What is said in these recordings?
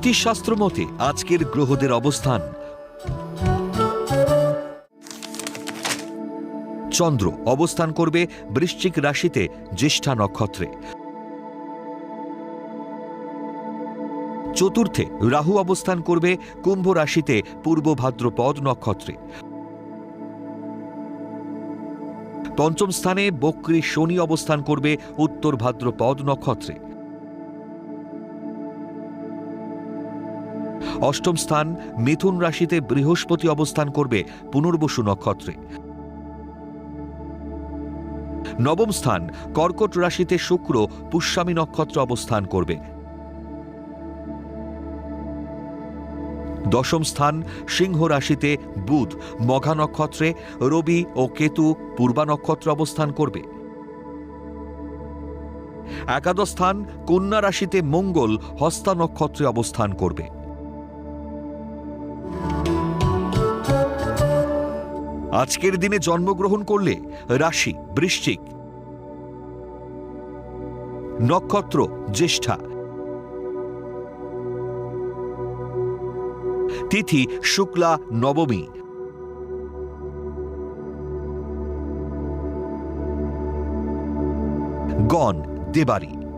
জ্যোতিষশাস্ত্র মতে আজকের গ্রহদের অবস্থান। চন্দ্র অবস্থান করবে বৃশ্চিক রাশিতে জ্যেষ্ঠা নক্ষত্রে। চতুর্থে রাহু অবস্থান করবে কুম্ভ রাশিতে পূর্ব ভাদ্রপদ নক্ষত্রে। পঞ্চম স্থানে বক্রী শনি অবস্থান করবে উত্তর ভাদ্রপদ নক্ষত্রে। অষ্টম স্থান মিথুন রাশিতে বৃহস্পতি অবস্থান করবে পুনর্বসু নক্ষত্রে। নবম স্থান কর্কট রাশিতে শুক্র পুষ্যামী নক্ষত্র অবস্থান করবে। দশম স্থান সিংহ রাশিতে বুধ মঘা নক্ষত্রে, রবি ও কেতু পূর্বা নক্ষত্র অবস্থান করবে। একাদশ স্থান কন্যা রাশিতে মঙ্গল হস্তা নক্ষত্রে অবস্থান করবে। আজকের দিনে জন্মগ্রহণ করলে রাশি বৃশ্চিক নক্ষত্র জ্যেষ্ঠা। তিথি শুক্লা নবমী। গণ দেবারি।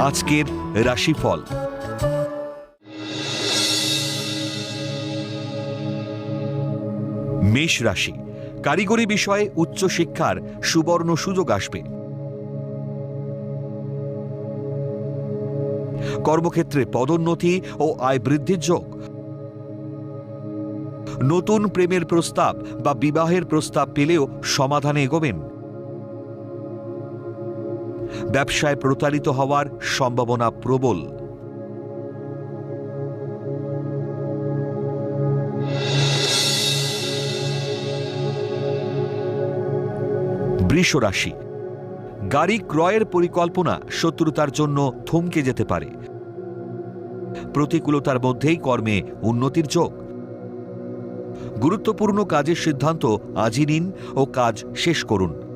আজকের রাশিফল। মেষ রাশি, কারিগরি বিষয়ে উচ্চশিক্ষার সুবর্ণ সুযোগ আসবে। কর্মক্ষেত্রে পদোন্নতি ও আয় বৃদ্ধির যোগ। নতুন প্রেমের প্রস্তাব বা বিবাহের প্রস্তাব পেলেও সমাধানে এগোবেন। ব্যবসায় প্রতারিত হওয়ার সম্ভাবনা প্রবল। বৃষ রাশি গাড়ি ক্রয়ের পরিকল্পনা শত্রুতার জন্য থমকে যেতে পারে। প্রতিকূলতার মধ্যেই কর্মে উন্নতির যোগ। গুরুত্বপূর্ণ কাজের সিদ্ধান্ত আজই নিন ও কাজ শেষ করুন।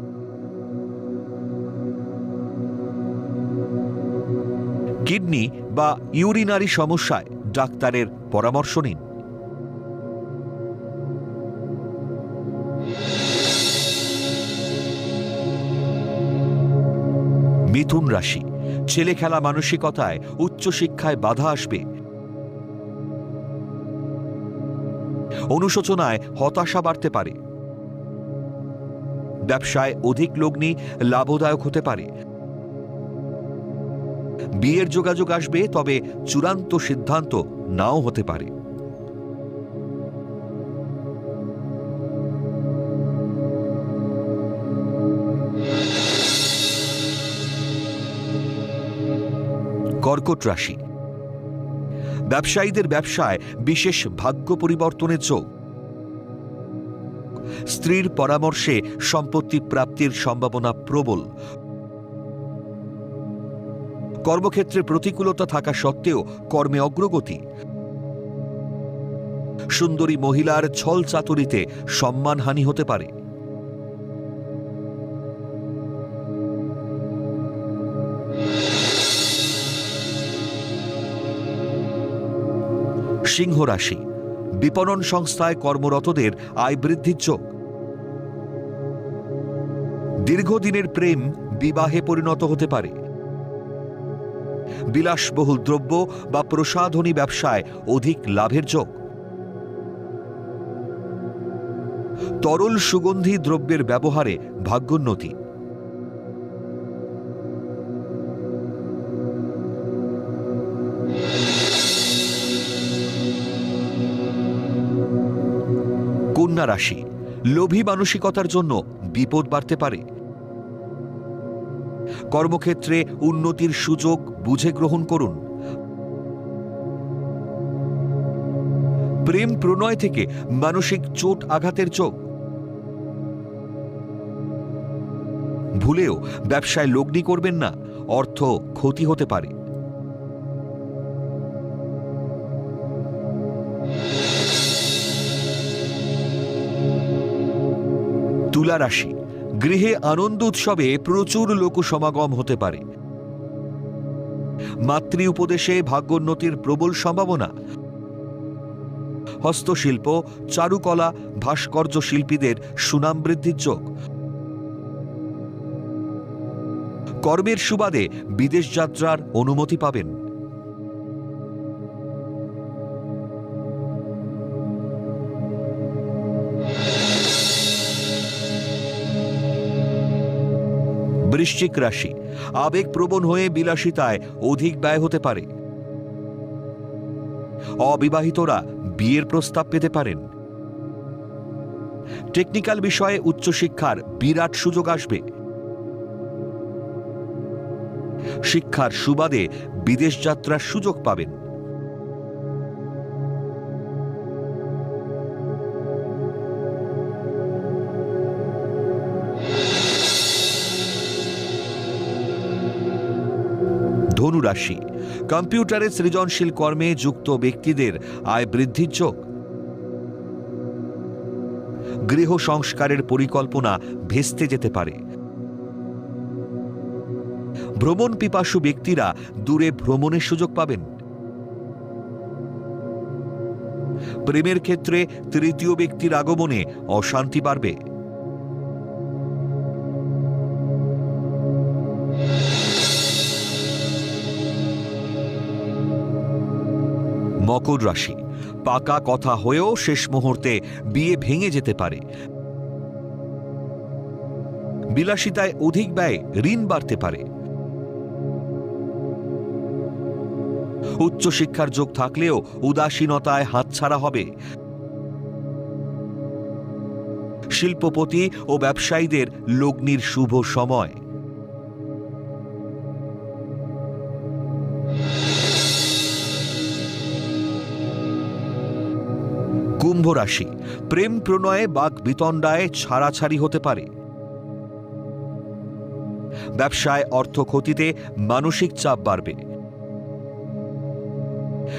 কিডনি বা ইউরিনারি সমস্যায় ডাক্তারের পরামর্শ নিন। মিথুন রাশি, ছেলে খেলা মানসিকতায় উচ্চশিক্ষায় বাধা আসবে। অনুশোচনায় হতাশা বাড়তে পারে। ব্যবসায় অধিক লগ্নি লাভদায়ক হতে পারে। বিয়ের যোগাযোগ আসবে, তবে চূড়ান্ত সিদ্ধান্ত নাও হতে পারে। কর্কট রাশি। ব্যবসায়ীদের ব্যবসায় বিশেষ ভাগ্য পরিবর্তনের যোগ। স্ত্রীর পরামর্শে সম্পত্তি প্রাপ্তির সম্ভাবনা প্রবল। কর্মক্ষেত্রে প্রতিকূলতা থাকা সত্ত্বেও কর্মে অগ্রগতি। সুন্দরী মহিলার ছল চাতুরিতে সম্মানহানি হতে পারে। সিংহ রাশি, বিপণন সংস্থায় কর্মরতদের আয় বৃদ্ধির চোখ। দীর্ঘদিনের প্রেম বিবাহে পরিণত হতে পারে। বিলাসবহুল দ্রব্য বা প্রসাধনী ব্যবসায় অধিক লাভের যোগ। তরল সুগন্ধি দ্রব্যের ব্যবহারে ভাগ্যোন্নতি। কন্যা রাশি, লোভী মানসিকতার জন্য বিপদ বাড়তে পারে। কর্মক্ষেত্রে উন্নতির সুযোগ বুঝে গ্রহণ করুন। প্রেম প্রণয় থেকে মানসিক চোট আঘাতের চোখ। ভুলেও ব্যবসায় লগ্নি করবেন না, অর্থ ক্ষতি হতে পারে। তুলা রাশি। গৃহে আনন্দ উৎসবে প্রচুর লোক সমাগম হতে পারে। মাতৃ উপদেশে ভাগ্যোন্নতির প্রবল সম্ভাবনা। হস্তশিল্প, চারুকলা, ভাস্কর্য শিল্পীদের সুনাম বৃদ্ধির যোগ। কর্মের সুবাদে বিদেশ যাত্রার অনুমতি পাবেন। বৃশ্চিক রাশি। আবেগপ্রবণ হয়ে বিলাসিতায় অধিক ব্যয় হতে পারে। অবিবাহিতরা বিয়ের প্রস্তাব পেতে পারেন। টেকনিক্যাল বিষয়ে উচ্চশিক্ষার বিরাট সুযোগ আসবে। শিক্ষার সুবাদে বিদেশ যাত্রার সুযোগ পাবেন। ধনুরাশি। কম্পিউটারে সৃজনশীল কর্মে যুক্ত ব্যক্তিদের আয় বৃদ্ধির যোগ। গৃহ সংস্কারের পরিকল্পনা ভেস্তে যেতে পারে। ভ্রমণ পিপাসু ব্যক্তিরা দূরে ভ্রমণের সুযোগ পাবেন। প্রেমের ক্ষেত্রে তৃতীয় ব্যক্তির আগমনে অশান্তি বাড়বে। মকর রাশি। পাকা কথা হয়েও শেষ মুহূর্তে বিয়ে ভেঙে যেতে পারে। বিলাসিতায় অধিক ব্যয় ঋণ বাড়তে পারে। উচ্চশিক্ষার যোগ থাকলেও উদাসীনতায় হাতছাড়া হবে। শিল্পপতি ও ব্যবসায়ীদের লগ্নির শুভ সময়। কুম্ভ রাশি। প্রেম প্রণয়ে বাক বিতণ্ডায় ছাড়াছাড়ি হতে পারে। ব্যবসায় অর্থ ক্ষতিতে মানসিক চাপ বাড়বে।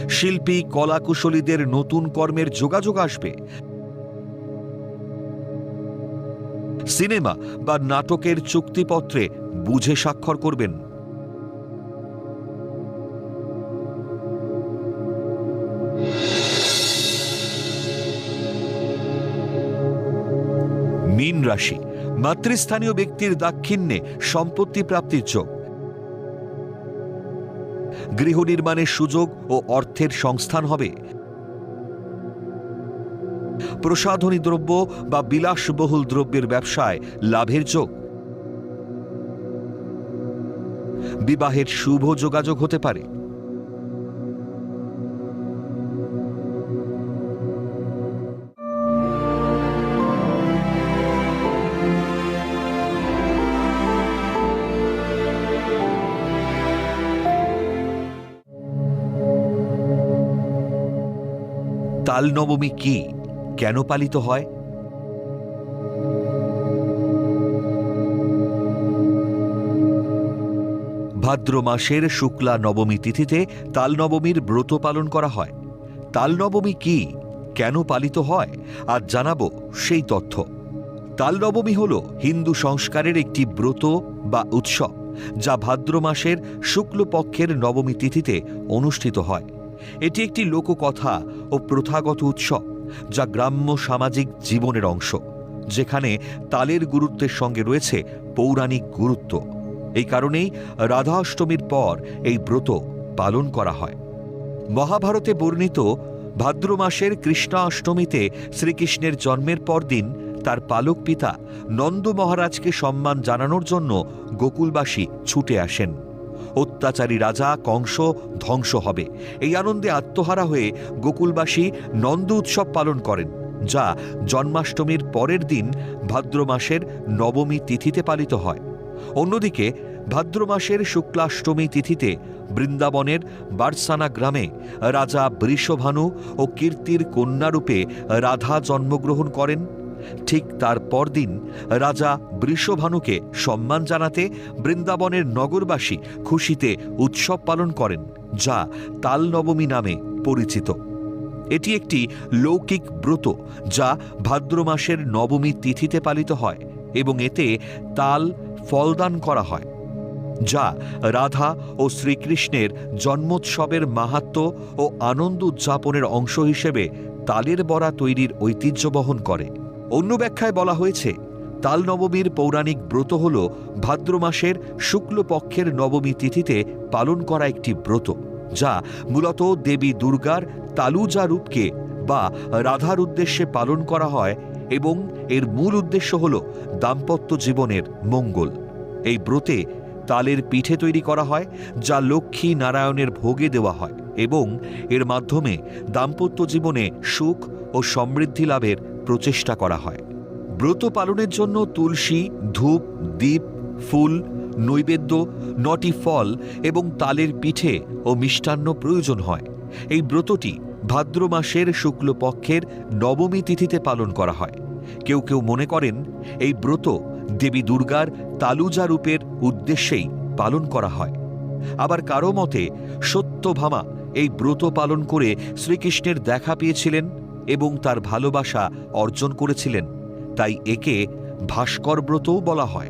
শিল্পী, কলাকুশলীদের নতুন কর্মের যোগাযোগ আসবে। সিনেমা বা নাটকের চুক্তিপত্রে বুঝে স্বাক্ষর করবেন। মীন রাশি, মাতৃস্থানীয় ব্যক্তির দাক্ষিণ্যে সম্পত্তি প্রাপ্তির যোগ। গৃহ নির্মাণের সুযোগ ও অর্থের সংস্থান হবে। প্রসাধনী দ্রব্য বা বিলাসবহুল দ্রব্যের ব্যবসায় লাভের যোগ। বিবাহের শুভ যোগাযোগ হতে পারে। তাল নবমী কি কেন পালিত হয়? ভাদ্র মাসের শুক্লা নবমী তিথিতে তাল নবমীর ব্রত পালন করা হয়। তাল নবমী কি কেন পালিত হয়? আর জানাব সেই তথ্য। তাল নবমী হল হিন্দু সংস্কারের একটি ব্রত বা উৎসব, যা ভাদ্র মাসের শুক্লপক্ষের নবমী তিথিতে অনুষ্ঠিত হয়। এটি একটি লোককথা ও প্রথাগত উৎসব, যা গ্রাম্য সামাজিক জীবনের অংশ, যেখানে তালের গুরুত্বের সঙ্গে রয়েছে পৌরাণিক গুরুত্ব। এই কারণেই রাধা অষ্টমীর পর এই ব্রত পালন করা হয়। মহাভারতে বর্ণিত ভাদ্র মাসের কৃষ্ণা অষ্টমীতে শ্রীকৃষ্ণের জন্মের পরদিন তার পালক পিতা নন্দ মহারাজকে সম্মান জানানোর জন্য গোকুলবাসী ছুটে আসেন। অত্যাচারী রাজা কংস ধ্বংস হবে। এই আনন্দে আত্মহারা হয়ে গোকুলবাসী নন্দ উৎসব পালন করেন, যা জন্মাষ্টমীর পরের দিন ভাদ্র মাসের নবমী তিথিতে পালিত হয়। অন্যদিকে, ভাদ্র মাসের শুক্লাষ্টমী তিথিতে বৃন্দাবনের বারসানা গ্রামে রাজা বৃষভানু ও কীর্তির কন্যারূপে রাধা জন্মগ্রহণ করেন। ঠিক তার পরদিন রাজা বৃষভানুকে সম্মান জানাতে বৃন্দাবনের নগরবাসী খুশিতে উৎসব পালন করেন, যা তাল নবমী নামে পরিচিত। এটি একটি লৌকিক ব্রত, যা ভাদ্র মাসের নবমী তিথিতে পালিত হয় এবং এতে তাল ফলদান করা হয়, যা রাধা ও শ্রীকৃষ্ণের জন্মোৎসবের মাহাত্ম্য ও আনন্দ উদযাপনের অংশ হিসেবে তালের বড়া তৈরির ঐতিহ্য বহন করে। অন্য ব্যাখ্যায় বলা হয়েছে, তাল নবমীর পৌরাণিক ব্রত হল ভাদ্র মাসের শুক্লপক্ষের নবমী তিথিতে পালন করা একটি ব্রত, যা মূলত দেবী দুর্গার তালুজা রূপকে বা রাধার উদ্দেশ্যে পালন করা হয় এবং এর মূল উদ্দেশ্য হল দাম্পত্য জীবনের মঙ্গল। এই ব্রতে তালের পিঠে তৈরি করা হয়, যা লক্ষ্মী নারায়ণের ভোগে দেওয়া হয় এবং এর মাধ্যমে দাম্পত্য জীবনে সুখ ও সমৃদ্ধি লাভের প্রচেষ্টা করা হয়। ব্রত পালনের জন্য তুলসী, ধূপ দ্বীপ ফুল, নৈবেদ্য, নটি ফল এবং তালের পিঠে ও মিষ্টান্ন প্রয়োজন হয়। এই ব্রতটি ভাদ্র মাসের শুক্লপক্ষের নবমী তিথিতে পালন করা হয়। কেউ কেউ মনে করেন, এই ব্রত দেবী দুর্গার তালুজা রূপের উদ্দেশ্যেই পালন করা হয়। আবার কারও মতে, সত্যভামা এই ব্রত পালন করে শ্রীকৃষ্ণের দেখা পেয়েছিলেন এবং তার ভালোবাসা অর্জন করেছিলেন, তাই একে ভাস্কর ব্রতও বলা হয়।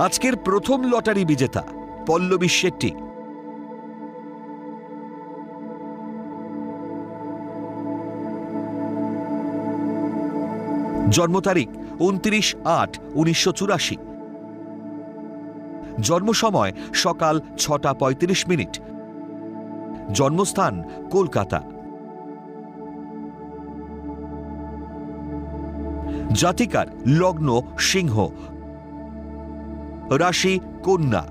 আজকের প্রথম লটারি বিজেতা পল্লবী শেট্টি। জন্ম তারিখ উনত্রিশ আট উনিশশো চুরাশি। জন্ম সময় সকাল ছটা পঁয়ত্রিশ মিনিট। জন্মস্থান কলকাতা। জাতিকার লগ্ন সিংহ। রাশি কন্যা।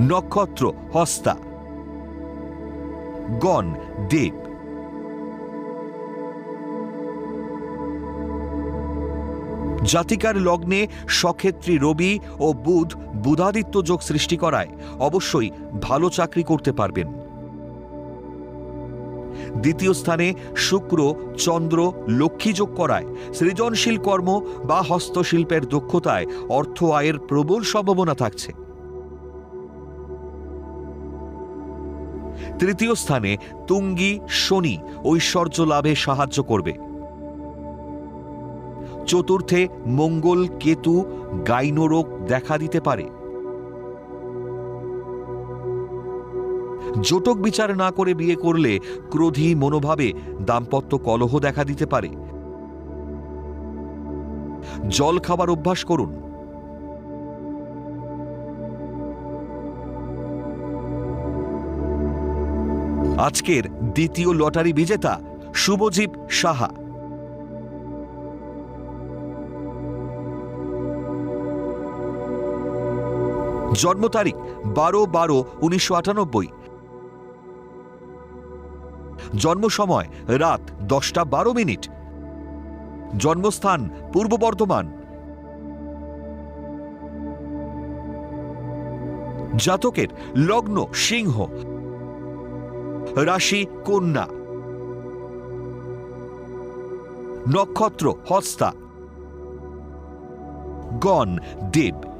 নক্ষত্র হস্তা। গণ দেব। জাতিকার লগ্নে সক্ষেত্রী রবি ও বুধ বুধাদিত্য যোগ সৃষ্টি করায়। অবশ্যই ভালো চাকরি করতে পারবেন। দ্বিতীয় স্থানে শুক্র, চন্দ্র, লক্ষ্মী যোগ করায়। সৃজনশীল কর্ম বা হস্তশিল্পের দক্ষতায় অর্থ আয়ের প্রবল সম্ভাবনা থাকছে। তৃতীয় স্থানে তুঙ্গি শনি ঐশ্বর্য লাভে সাহায্য করবে। চতুর্থে মঙ্গল, কেতু, গাইনোরোগ দেখা দিতে পারে। জটক বিচার না করে বিয়ে করলে ক্রোধী মনোভাবে দাম্পত্য কলহ দেখা দিতে পারে। জল খাবার অভ্যাস করুন। আজকের দ্বিতীয় লটারি বিজেতা শুভজীব সাহা। জন্ম তারিখ বারো বারো উনিশশো আটানব্বই। জন্ম সময় রাত দশটা বারো মিনিট। জন্মস্থান পূর্ব বর্ধমান। জাতকের লগ্ন সিংহ। রাশি কন্যা। নক্ষত্র হস্তা। গণ দেব।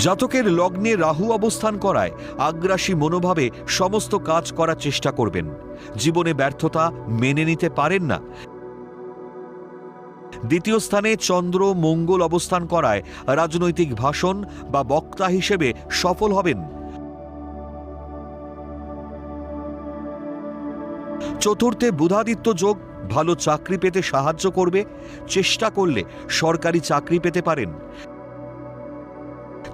জাতকের লগ্নে রাহু অবস্থান করায় আগ্রাসী মনোভাবে সমস্ত কাজ করার চেষ্টা করবেন। জীবনে ব্যর্থতা মেনে নিতে পারেন না। দ্বিতীয় স্থানে চন্দ্র মঙ্গল অবস্থান করায় রাজনৈতিক ভাষণ বা বক্তা হিসেবে সফল হবেন। চতুর্থে বুধাদিত্য যোগ ভালো চাকরি পেতে সাহায্য করবে। চেষ্টা করলে সরকারি চাকরি পেতে পারেন।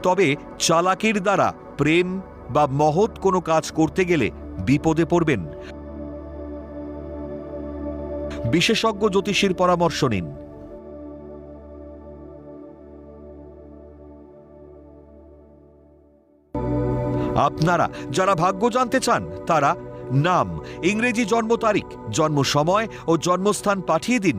তবে চালাকির দ্বারা প্রেম বা মহৎ কোনো কাজ করতে গেলে বিপদে পড়বেন। বিশেষজ্ঞ জ্যোতিষীর পরামর্শ নিন। আপনারা যারা ভাগ্য জানতে চান, তারা নাম, ইংরেজি জন্ম তারিখ, জন্ম সময় ও জন্মস্থান পাঠিয়ে দিন।